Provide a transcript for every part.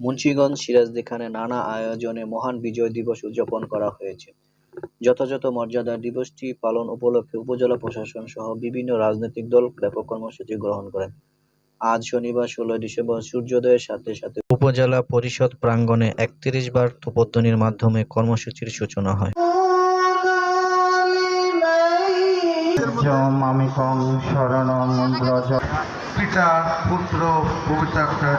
মুন্সিগঞ্জ সিরাজদিখানে নানা আয়োজনে মহান বিজয় দিবস উদযাপন করা হয়েছে। যথাযথ মর্যাদায় দিবসটি পালন উপলক্ষে উপজেলা প্রশাসন সহ বিভিন্ন রাজনৈতিক দল ব্যাপক কর্মসূচি গ্রহণ করেন। আজ শনিবার, ষোলোই ডিসেম্বর, সূর্যোদয়ের সাথে সাথে উপজেলা পরিষদ প্রাঙ্গণে একত্রিশ বার তোপধ্বনির মাধ্যমে কর্মসূচির সূচনা হয়। মামিকং শরণং পিতা পুত্র পবিত্রাত্মা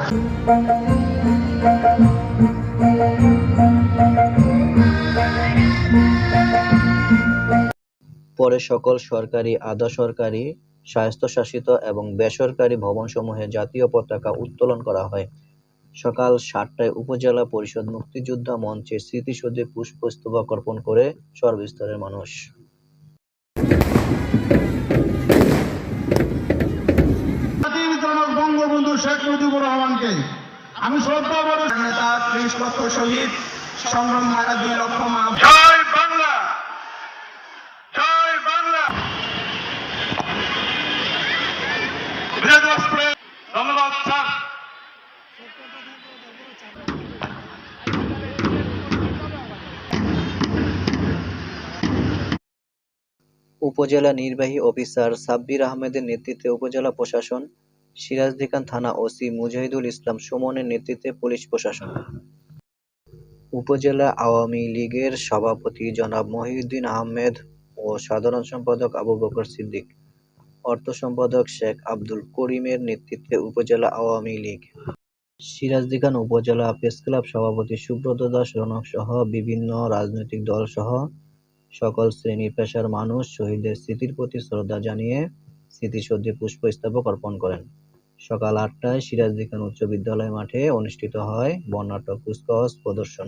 পরে সকল সরকারি, আধা-সরকারি, স্বায়ত্তশাসিত এবং বেসরকারি ভবনসমূহে জাতীয় পতাকা উত্তোলন করা হয়। সকাল সাতটায় উপজেলা পরিষদ মুক্তিযোদ্ধা মঞ্চে স্মৃতিসৌধে পুষ্পস্তবক অর্পণ করে সর্বস্তরের মানুষ। রহমানকে আমি শ্রদ্ধা করে নেতা ত্রিশ লক্ষ শহীদ সংগ্রাম হারা দুই লক্ষ মা জয় বাংলা! জয় বাংলা! ধন্যবাদ স্যার। উপজেলা নির্বাহী অফিসার সাব্বির আহমেদের নেতৃত্বে উপজেলা প্রশাসন, সিরাজদিখান থানা ওসি মুজাহিদুল ইসলাম সুমনের নেতৃত্বে পুলিশ প্রশাসন। উপজেলা আওয়ামী লীগের সভাপতি জনাব মহিউদ্দিন আহমেদ ও সাধারণ সম্পাদক আবু বকর সিদ্দিক, অর্থ সম্পাদক শেখ আব্দুল করিমের নেতৃত্বে উপজেলা আওয়ামী লীগ। সিরাজদিখান উপজেলা প্রেসক্লাব সভাপতি সুব্রত দাস রনক সহ বিভিন্ন রাজনৈতিক দল সহ সকল শ্রেণি পেশার মানুষ শহীদদের স্মৃতির প্রতি শ্রদ্ধা জানিয়ে স্মৃতিসৌধে পুষ্পস্তবক অর্পণ করেন। সকাল আটটায় সিরাজদিখান উচ্চ বিদ্যালয় মাঠে অনুষ্ঠিত হয় বর্ণাঢ্য কুচকাওয়াজ প্রদর্শন।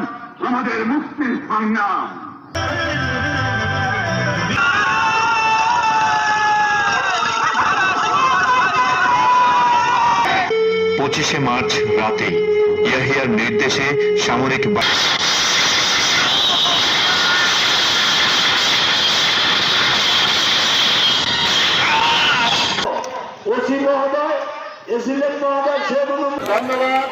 সংগ্রাম আমাদের মুক্তির সংগ্রাম। পঁচিশে মার্চ রাতে ইয়াহিয়ার নির্দেশে সামরিক ধন্যবাদ।